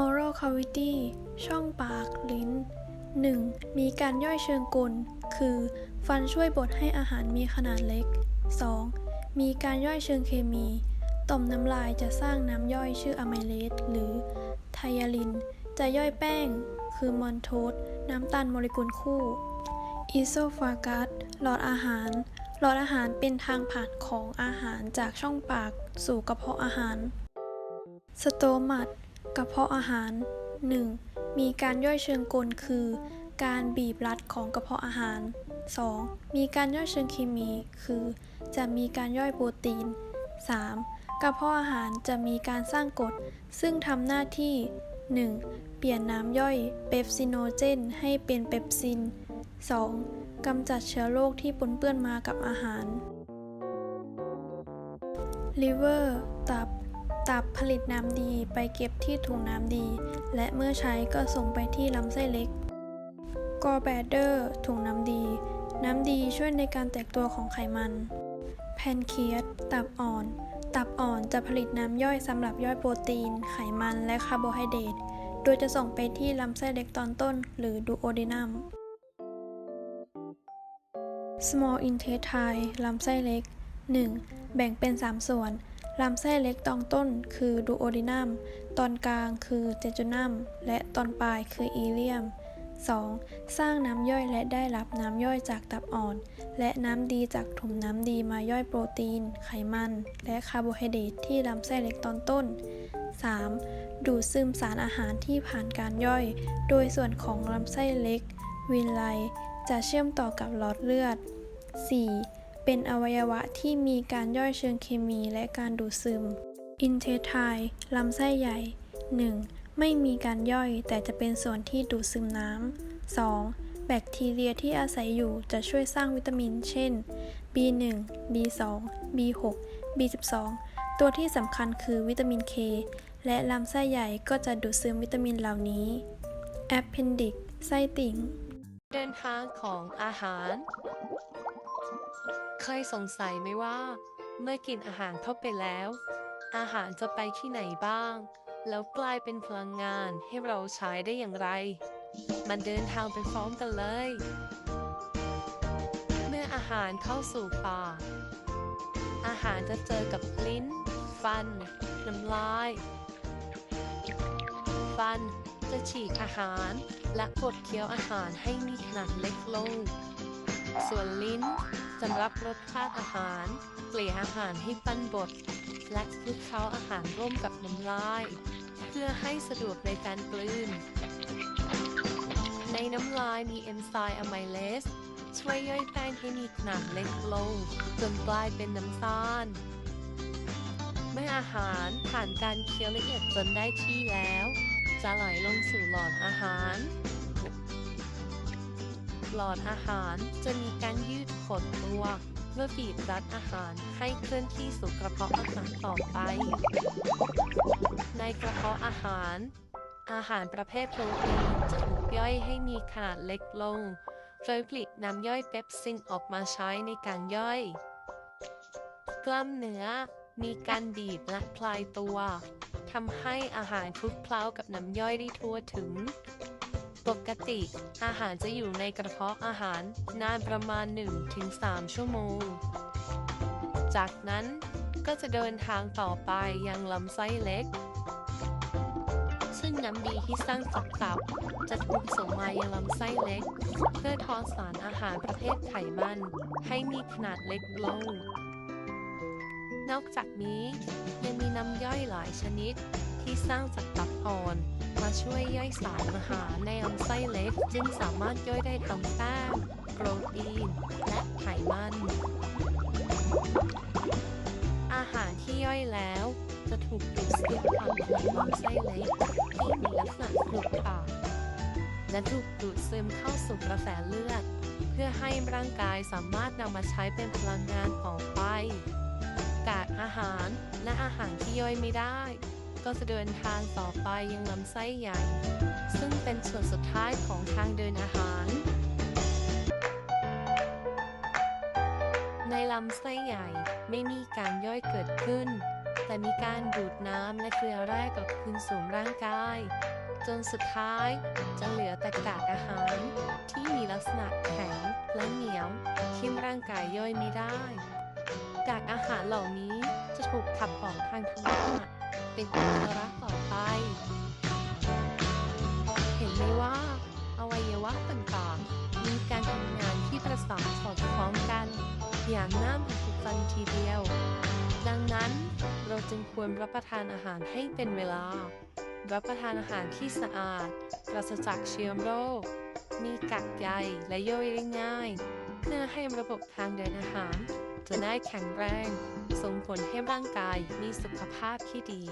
oral cavity ช่องปาก ลิ้น 1. มีการย่อยเชิงกล คือ ฟันช่วยบดให้อาหารมีขนาดเล็ก 2. มีการย่อยเชิงเคมี ต่อมน้ำลายจะสร้างน้ำย่อยชื่ออะไมเลสหรือไทยาลิน จะย่อยแป้ง คือมอนโทสน้ำตาลโมเลกุลคู่อีโซฟากัสหลอดอาหาร หลอดอาหารเป็นทางผ่านของอาหารจากช่องปากสู่กระเพาะอาหาร สโตมัต กระเพาะอาหาร 1. มีการย่อยเชิงกลคือ การบีบรัดของกระเพาะอาหาร 2. มีการย่อยเชิงเคมีคือ จะมีการย่อยโปรตีน 3. กระเพาะอาหารจะมีการสร้างกรดซึ่งทำหน้าที่ 1. เปลี่ยนน้ำย่อยเปปซิโนเจนให้เป็นเปปซิน 2. กำจัดเชื้อโรคที่ปนเปื้อนมากับอาหาร liver ตับ ตับผลิตน้ำดีไปเก็บที่ถุงน้ำดี และเมื่อใช้ก็ส่งไปที่ลำไส้เล็ก gallbladder ถุงน้ำดี น้ำดีช่วยในการแตกตัวของไขมัน pancreas ตับอ่อน ตับอ่อนจะผลิตน้ำย่อยสำหรับย่อยโปรตีน ไขมันและคาร์โบไฮเดรตโดยจะส่งไปที่ลำไส้เล็กตอนต้น หรือดูโอเดนัม small intestine ลำไส้เล็ก 1. แบ่งเป็น 3 ส่วน ลำไส้เล็กตอนต้นคือดูโอเดนัม ตอนกลางคือเจจูนัม และตอนปลายคืออีเลียม 2. สร้างน้ำย่อยและได้รับน้ำย่อยจากตับอ่อน และน้ำดีจากถุงน้ำดีมาย่อยโปรตีน ไขมัน และคาร์โบไฮเดรตที่ลำไส้เล็กตอนต้น 3. ดูดซึมสารอาหารที่ผ่านการย่อย โดยส่วนของลำไส้เล็ก วินไล จะเชื่อมต่อกับหลอดเลือด 4. เป็นอวัยวะที่มีการย่อยเชิงเคมีและการดูดซึม intestine ลำไส้ใหญ่ 1. ไม่มีการย่อยแต่จะเป็นส่วนที่ดูดซึมน้ำ 2. แบคทีเรียที่อาศัยอยู่จะช่วยสร้างวิตามิน เช่น B1 B2 B6 B12 ตัวที่สำคัญคือวิตามิน K และลำไส้ใหญ่ก็จะดูดซึมวิตามินเหล่านี้ appendix ไส้ติ่ง เดินทางของอาหาร เคยสงสัยไหมว่า เมื่อกินอาหารเข้าไปแล้ว อาหารจะไปที่ไหนบ้าง แล้วกลายเป็นพลังงานให้เราใช้ได้อย่างไร มันเดินทางไปพร้อมกันเลย เมื่ออาหารเข้าสู่ปากอาหารจะเจอกับลิ้น ฟัน น้ำลาย ฟันจะฉีกอาหาร และกดเคี้ยวอาหารให้มีขนาดเล็กลง ส่วนลิ้น จะรับรสชาติอาหาร เกลี่ยอาหารให้ปั้นบด และคลุกเคล้าอาหารร่วมกับน้ำลาย เพื่อให้สะดวกในการกลืน ในน้ำลายมีเอนไซม์อะไมเลสช่วยย่อยแป้งให้มีขนาดเล็กลง จนกลายเป็นน้ำตาลเมื่ออาหารผ่านการเคี้ยวละเอียดจนได้ที่แล้ว จะไหลลงสู่หลอดอาหาร หลอดอาหารจะมีการยืดขดตัวเพื่อบีบรัดอาหารให้เคลื่อนที่สู่กระเพาะอาหารต่อไป ในกระเพาะอาหาร อาหารประเภทโปรตีนจะถูกย่อยให้มีขนาดเล็กลงโดยผลิตน้ำย่อยเปปซินออกมาใช้ในการย่อย กล้ามเนื้อมีการบีบและคลายตัวทำให้อาหารคลุกเคล้ากับน้ำย่อยได้ทั่วถึง กติ อาหารจะอยู่ในกระเพาะอาหาร นานประมาณ 1-3 ชั่วโมง จากนั้นก็จะเดินทางต่อไปยังลำไส้เล็ก ซึ่งน้ำดีที่สร้างจากตับ จะถูกส่งมายังลำไส้เล็ก เพื่อทอสารอาหารประเภทไขมัน ให้มีขนาดเล็กลง นอกจากนี้ยังมีน้ำย่อยหลายชนิด ที่สร้างจากตับอ่อน มาช่วยย่อยสารอาหารในลำไส้เล็ก จึงสามารถย่อยได้ทั้งแป้งโปรตีน และไขมัน อาหารที่ย่อยแล้ว จะถูกดูดซึมผ่านผนังลำไส้เล็ก ที่มีลักษณะขรุขระและถูกดูดซึมเข้าสู่กระแสเลือดเพื่อให้ร่างกายสามารถนำมาใช้เป็นพลังงานต่อไป กากอาหารและอาหารที่ย่อยไม่ได้ ก็จะเดินทางต่อไปยังลำไส้ใหญ่ ซึ่งเป็นส่วนสุดท้ายของทางเดินอาหาร ในลำไส้ใหญ่ไม่มีการย่อยเกิดขึ้น แต่มีการดูดน้ำและเกลือแร่กลับคืนสู่ร่างกาย จนสุดท้ายจะเหลือแต่กากอาหาร ที่มีลักษณะแข็งและเหนียวที่ร่างกายย่อยไม่ได้ กากอาหารเหล่านี้จะถูกขับออกทางทวาร เป็นอุจจาระต่อไป เห็นไหมว่าอวัยวะต่างๆ มีการทำงานที่ประสานสอดคล้องกัน อย่างน่ามหัศจรรย์ทีเดียว ดังนั้นเราจึงควรรับประทานอาหารให้เป็นเวลา รับประทานอาหารที่สะอาด ปราศจากเชื้อโรค มีกากใยและย่อยได้ง่าย เพื่อให้ระบบทางเดินอาหาร จะได้แข็งแรง ส่งผลให้ร่างกายมีสุขภาพที่ดี